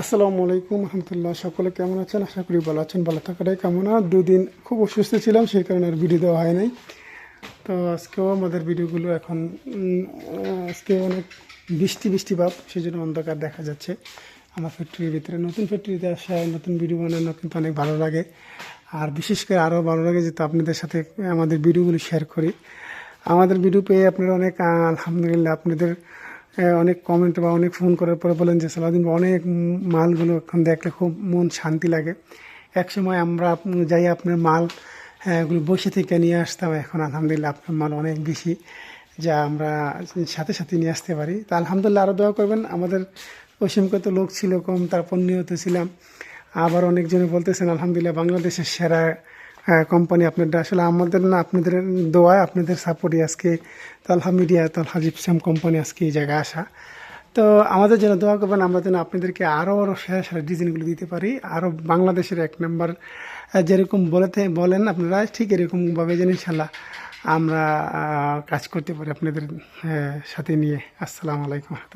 আসসালামু আলাইকুম রহমতুল্লাহ। সকলে কেমন আছেন? আশা করি ভালো আছেন, ভালো থাকাটাই কামনা। দুদিন খুব অসুস্থ ছিলাম, সেই কারণে আর ভিডিও দেওয়া হয় নাই। তো আজকেও আমাদের ভিডিওগুলো এখন আজকে অনেক বৃষ্টি বৃষ্টি ভাব সেই জন্য অন্ধকার দেখা যাচ্ছে। আমার ফ্যাক্টরির ভিতরে, নতুন ফ্যাক্টরিতে আসায় নতুন ভিডিও বানানো কিন্তু অনেক ভালো লাগে। আর বিশেষ করে আরও ভালো লাগে যেহেতু আপনাদের সাথে আমাদের ভিডিওগুলো শেয়ার করি। আমাদের ভিডিও পেয়ে আপনারা অনেক, আলহামদুলিল্লাহ, আপনাদের অনেক কমেন্ট বা অনেক ফোন করার পরে বলেন যে সালাদিন অনেক মালগুলো এখন দেখলে খুব মন শান্তি লাগে। এক সময় আমরা যাই আপনার মাল এগুলো বসে থেকে নিয়ে আসতাম, এখন আলহামদুলিল্লাহ আপনার মাল অনেক বেশি যা আমরা সাথে সাথে নিয়ে আসতে পারি। তা আলহামদুলিল্লাহ আরও দোয়া করবেন, আমাদের ওই সময় তো লোক ছিল কম, তারপর নিহত ছিলাম। আবার অনেকজনে বলতেছেন, আলহামদুলিল্লাহ বাংলাদেশের সেরা কোম্পানি আপনাদের, আসলে আমাদের না, আপনাদের দোয়ায় আপনাদের সাপোর্টই আজকে Talha media Talha gypsum company আজকে এই জায়গায় আসা। তো আমাদের জন্য দোয়া করবেন, আমরা যেন আপনাদেরকে আরও আরও সেরা সেরা ডিজাইনগুলো দিতে পারি। আরও বাংলাদেশের এক নম্বর যেরকম বলেতে, বলেন আপনারা, ঠিক এরকমভাবে যেন ইনশাল্লাহ আমরা কাজ করতে পারি আপনাদের সাথে নিয়ে। আসসালামু আলাইকুম।